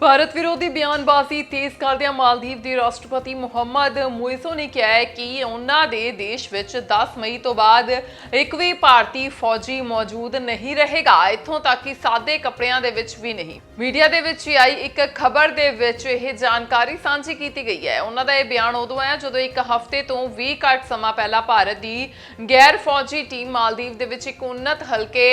ਭਾਰਤ ਵਿਰੋਧੀ ਬਿਆਨਬਾਜ਼ੀ ਤੇਜ਼ ਕਰਦਿਆਂ ਮਾਲਦੀਵ ਦੇ ਰਾਸ਼ਟਰਪਤੀ ਮੁਹੰਮਦ ਮੁਇਜ਼ੋ ਨੇ ਕਿਹਾ ਹੈ ਕਿ ਉਹਨਾਂ ਦੇ ਦੇਸ਼ ਵਿੱਚ 10 ਮਈ ਤੋਂ ਬਾਅਦ ਇੱਕ ਵੀ ਭਾਰਤੀ ਫੌਜੀ ਮੌਜੂਦ ਨਹੀਂ ਰਹੇਗਾ। ਇੱਥੋਂ ਤੱਕ ਕਿ ਸਾਦੇ ਕੱਪੜਿਆਂ ਦੇ ਵਿੱਚ ਵੀ ਨਹੀਂ। ਮੀਡੀਆ ਦੇ ਵਿੱਚ ਆਈ ਇੱਕ ਖਬਰ ਦੇ ਵਿੱਚ ਇਹ ਜਾਣਕਾਰੀ ਸਾਂਝੀ ਕੀਤੀ ਗਈ ਹੈ। ਉਹਨਾਂ ਦਾ ਇਹ ਬਿਆਨ ਉਦੋਂ ਆਇਆ ਜਦੋਂ ਇੱਕ ਹਫ਼ਤੇ ਤੋਂ ਵੀ ਘੱਟ ਸਮਾਂ ਪਹਿਲਾਂ ਭਾਰਤ ਦੀ ਗੈਰ ਫੌਜੀ ਟੀਮ ਮਾਲਦੀਵ ਦੇ ਵਿੱਚ ਇੱਕ ਉન્નਤ ਹਲਕੇ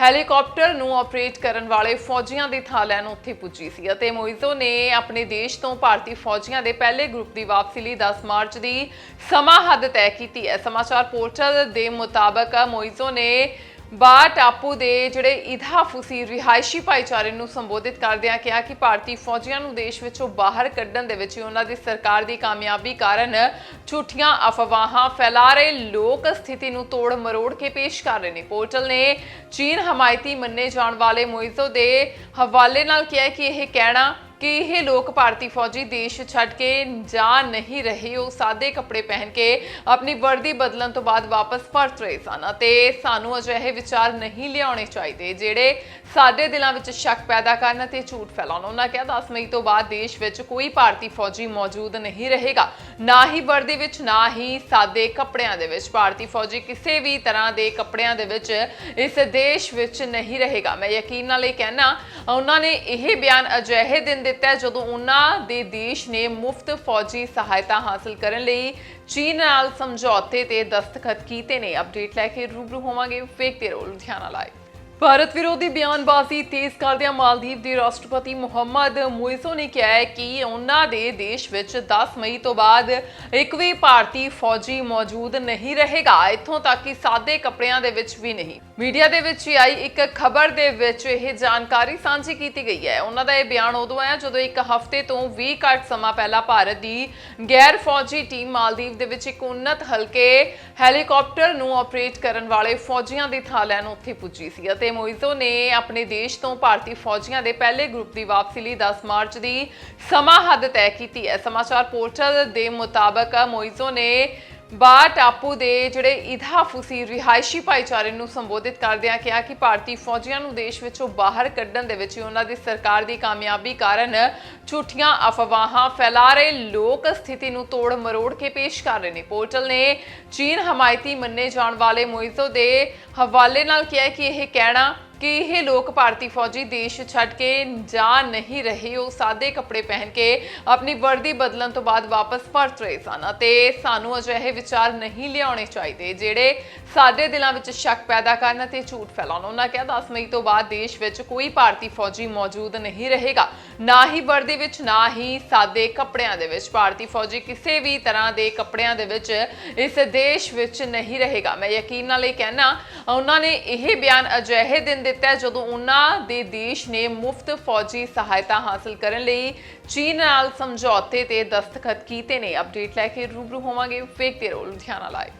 ਹੈਲੀਕਾਪਟਰ ਨੂੰ ਆਪਰੇਟ ਕਰਨ ਵਾਲੇ ਫੌਜੀਆਂ ਦੀ ਥਾਂ ਲੈਣ ਉੱਥੇ ਪੁੱਜੀ ਸੀ ਅਤੇ ਮੋਇਜ਼ੋ ਨੇ ਆਪਣੇ ਦੇਸ਼ ਤੋਂ ਭਾਰਤੀ ਫੌਜੀਆਂ ਦੇ ਪਹਿਲੇ ਗਰੁੱਪ ਦੀ ਵਾਪਸੀ ਲਈ 10 ਮਾਰਚ ਦੀ ਸਮਾਂ ਹੱਦ ਤੈਅ ਕੀਤੀ ਹੈ। ਸਮਾਚਾਰ ਪੋਰਟਲ ਦੇ ਮੁਤਾਬਕ ਮੋਇਜ਼ੋ ਨੇ ਬਾ ਟਾਪੂ ਦੇ ਜਿਹੜੇ ਇਧਾ ਫੁਸੀ ਰਿਹਾਇਸ਼ੀ ਭਾਈਚਾਰੇ ਨੂੰ ਸੰਬੋਧਿਤ ਕਰਦਿਆਂ ਕਿਹਾ ਕਿ ਭਾਰਤੀ ਫੌਜੀਆਂ ਨੂੰ ਦੇਸ਼ ਵਿੱਚੋਂ ਬਾਹਰ ਕੱਢਣ ਦੇ ਵਿੱਚ ਉਹਨਾਂ ਦੀ ਸਰਕਾਰ ਦੀ ਕਾਮਯਾਬੀ ਕਾਰਨ ਝੂਠੀਆਂ ਅਫਵਾਹਾਂ ਫੈਲਾ ਰਹੇ ਲੋਕ ਸਥਿਤੀ ਨੂੰ ਤੋੜ ਮਰੋੜ ਕੇ ਪੇਸ਼ ਕਰ ਰਹੇ ਨੇ। ਪੋਰਟਲ ਨੇ ਚੀਨ ਹਮਾਇਤੀ ਮੰਨੇ ਜਾਣ ਵਾਲੇ ਮੋਇਜ਼ੋ ਦੇ ਹਵਾਲੇ ਨਾਲ ਕਿਹਾ ਕਿ ਇਹ ਕਹਿਣਾ ਕਿ ਇਹ ਲੋਕ ਭਾਰਤੀ ਫੌਜੀ ਦੇਸ਼ ਛੱਡ ਕੇ ਜਾ ਨਹੀਂ ਰਹੇ। ਉਹ ਸਾਦੇ ਕੱਪੜੇ ਪਹਿਨ ਕੇ ਆਪਣੀ ਵਰਦੀ ਬਦਲਣ ਤੋਂ ਬਾਅਦ ਵਾਪਸ ਪਰਤ ਰਹੇ ਸਨ ਅਤੇ ਸਾਨੂੰ ਅਜਿਹੇ ਵਿਚਾਰ ਨਹੀਂ ਲਿਆਉਣੇ ਚਾਹੀਦੇ, ਜਿਹੜੇ ਸਾਡੇ ਦਿਲਾਂ ਵਿੱਚ ਸ਼ੱਕ ਪੈਦਾ ਕਰਨ ਅਤੇ ਝੂਠ ਫੈਲਾਉਣ। ਉਹਨਾਂ ਕਿਹਾ 10 ਮਈ ਤੋਂ ਬਾਅਦ ਦੇਸ਼ ਵਿੱਚ ਕੋਈ ਭਾਰਤੀ ਫੌਜੀ ਮੌਜੂਦ ਨਹੀਂ ਰਹੇਗਾ। ਨਾ ਹੀ ਵਰਦੀ ਵਿੱਚ, ਨਾ ਹੀ ਸਾਦੇ ਕੱਪੜਿਆਂ ਦੇ ਵਿੱਚ। ਭਾਰਤੀ ਫੌਜੀ ਕਿਸੇ ਵੀ ਤਰ੍ਹਾਂ ਦੇ ਕੱਪੜਿਆਂ ਦੇ ਵਿੱਚ ਇਸ ਦੇਸ਼ ਵਿੱਚ ਨਹੀਂ ਰਹੇਗਾ। ਮੈਂ ਯਕੀਨ ਨਾਲ ਇਹ ਕਹਿਣਾ ਉਹਨਾਂ ਨੇ ਇਹ ਬਿਆਨ ਅਜਿਹੇ ਦਿਨ ਦਿੱਤਾ ਜਦੋਂ ਉਹਨਾਂ ਦੇ ਦੇਸ਼ ਨੇ ਮੁਫਤ ਫੌਜੀ ਸਹਾਇਤਾ ਹਾਸਲ ਕਰਨ ਲਈ ਚੀਨ ਨਾਲ ਸਮਝੌਤੇ ਤੇ ਦਸਤਖਤ ਕੀਤੇ ਨੇ। ਅਪਡੇਟ ਲੈ ਕੇ ਰੂਬਰੂ ਹੋਵਾਂਗੇ, ਵੇਖਦੇ ਰਹੋ ਲੁਧਿਆਣਾ ਲਾਈਵ। ਭਾਰਤ ਵਿਰੋਧੀ ਬਿਆਨਬਾਜ਼ੀ ਤੇਜ਼ ਕਰਦਿਆਂ ਮਾਲਦੀਵ ਦੇ ਰਾਸ਼ਟਰਪਤੀ ਮੁਹੰਮਦ ਮੁਇਜ਼ੋ ਨੇ ਕਿਹਾ ਹੈ ਕਿ ਉਹਨਾਂ ਦੇ ਦੇਸ਼ ਵਿੱਚ 10 ਮਈ ਤੋਂ ਬਾਅਦ ਇੱਕ ਵੀ ਭਾਰਤੀ ਫੌਜੀ ਮੌਜੂਦ ਨਹੀਂ ਰਹੇਗਾ। ਇੱਥੋਂ ਤੱਕ ਕਿ ਸਾਦੇ ਕੱਪੜਿਆਂ ਦੇ ਵਿੱਚ ਵੀ ਨਹੀਂ। ਮੀਡੀਆ ਦੇ ਵਿੱਚ ਆਈ ਇੱਕ ਖਬਰ ਦੇ ਵਿੱਚ ਇਹ ਜਾਣਕਾਰੀ ਸਾਂਝੀ ਕੀਤੀ ਗਈ ਹੈ। ਉਹਨਾਂ ਦਾ ਇਹ ਬਿਆਨ ਉਦੋਂ ਆਇਆ ਜਦੋਂ ਇੱਕ ਹਫ਼ਤੇ ਤੋਂ ਵੀ ਘੱਟ ਸਮਾਂ ਪਹਿਲਾਂ ਭਾਰਤ ਦੀ ਗੈਰ ਫੌਜੀ ਟੀਮ ਮਾਲਦੀਵ ਦੇ ਵਿੱਚ ਇੱਕ ਉન્નਤ ਹਲਕੇ ਹੈਲੀਕਾਪਟਰ ਨੂੰ ਆਪਰੇਟ ਕਰਨ ਵਾਲੇ ਫੌਜੀਆਂ ਦੀ ਥਾਂ ਲੈਣ ਉੱਥੇ ਪੁੱਜੀ ਸੀ ਅਤੇ ਮੋਇਜ਼ੋ ਨੇ ਆਪਣੇ ਦੇਸ਼ ਤੋਂ ਭਾਰਤੀ ਫੌਜੀਆਂ ਦੇ ਪਹਿਲੇ ਗਰੁੱਪ ਦੀ ਵਾਪਸੀ ਲਈ 10 ਮਾਰਚ ਦੀ ਸਮਾਂ ਹੱਦ ਤੈਅ ਕੀਤੀ ਹੈ। ਸਮਾਚਾਰ ਪੋਰਟਲ ਦੇ ਮੁਤਾਬਕ ਮੋਇਜ਼ੋ ਨੇ ਬਾ ਟਾਪੂ ਦੇ ਜਿਹੜੇ ਇਧਾ ਫੁਸੀ ਰਿਹਾਇਸ਼ੀ ਭਾਈਚਾਰੇ ਨੂੰ ਸੰਬੋਧਿਤ ਕਰਦਿਆਂ ਕਿਹਾ ਕਿ ਭਾਰਤੀ ਫੌਜੀਆਂ ਨੂੰ ਦੇਸ਼ ਵਿੱਚੋਂ ਬਾਹਰ ਕੱਢਣ ਦੇ ਵਿੱਚ ਉਹਨਾਂ ਦੀ ਸਰਕਾਰ ਦੀ ਕਾਮਯਾਬੀ ਕਾਰਨ ਝੂਠੀਆਂ ਅਫਵਾਹਾਂ ਫੈਲਾ ਰਹੇ ਲੋਕ ਸਥਿਤੀ ਨੂੰ ਤੋੜ ਮਰੋੜ ਕੇ ਪੇਸ਼ ਕਰ ਰਹੇ ਨੇ। ਪੋਰਟਲ ਨੇ ਚੀਨ ਹਮਾਇਤੀ ਮੰਨੇ ਜਾਣ ਵਾਲੇ ਮੋਇਜ਼ੋ ਦੇ ਹਵਾਲੇ ਨਾਲ ਕਿਹਾ ਕਿ ਇਹ ਕਹਿਣਾ ਕਿ ਇਹ ਲੋਕ ਭਾਰਤੀ ਫੌਜੀ ਦੇਸ਼ ਛੱਡ ਕੇ ਜਾ ਨਹੀਂ ਰਹੇ। ਉਹ ਸਾਦੇ ਕੱਪੜੇ ਪਹਿਨ ਕੇ ਆਪਣੀ ਵਰਦੀ ਬਦਲਣ ਤੋਂ ਬਾਅਦ ਵਾਪਸ ਪਰਤ ਰਹੇ ਸਨ ਅਤੇ ਸਾਨੂੰ ਅਜਿਹੇ ਵਿਚਾਰ ਨਹੀਂ ਲਿਆਉਣੇ ਚਾਹੀਦੇ, ਜਿਹੜੇ ਸਾਡੇ ਦਿਲਾਂ ਵਿੱਚ ਸ਼ੱਕ ਪੈਦਾ ਕਰਨ ਅਤੇ ਝੂਠ ਫੈਲਾਉਣ। ਉਹਨਾਂ ਕਿਹਾ 10 ਮਈ ਤੋਂ ਬਾਅਦ ਦੇਸ਼ ਵਿੱਚ ਕੋਈ ਭਾਰਤੀ ਫੌਜੀ ਮੌਜੂਦ ਨਹੀਂ ਰਹੇਗਾ। ਨਾ ਹੀ ਵਰਦੀ ਵਿੱਚ, ਨਾ ਹੀ ਸਾਦੇ ਕੱਪੜਿਆਂ ਦੇ ਵਿੱਚ। ਭਾਰਤੀ ਫੌਜੀ ਕਿਸੇ ਵੀ ਤਰ੍ਹਾਂ ਦੇ ਕੱਪੜਿਆਂ ਦੇ ਵਿੱਚ ਇਸ ਦੇਸ਼ ਵਿੱਚ ਨਹੀਂ ਰਹੇਗਾ। ਮੈਂ ਯਕੀਨ ਨਾਲ ਇਹ ਕਹਿਣਾ, ਉਹਨਾਂ ਨੇ ਇਹ ਬਿਆਨ ਅਜਿਹੇ ਦਿਨ ਦਿੱਤਾ ਜਦੋਂ ਉਹਨਾਂ ਦੇ ਦੇਸ਼ ਨੇ ਮੁਫਤ ਫੌਜੀ ਸਹਾਇਤਾ ਹਾਸਲ ਕਰਨ ਲਈ ਚੀਨ ਨਾਲ ਸਮਝੌਤੇ ਤੇ ਦਸਤਖਤ ਕੀਤੇ ਨੇ। ਅਪਡੇਟ ਲੈ ਕੇ ਰੂਬਰੂ ਹੋਵਾਂਗੇ, ਵੇਖਦੇ ਰਹੋ ਲੁਧਿਆਣਾ ਲਾਈਵ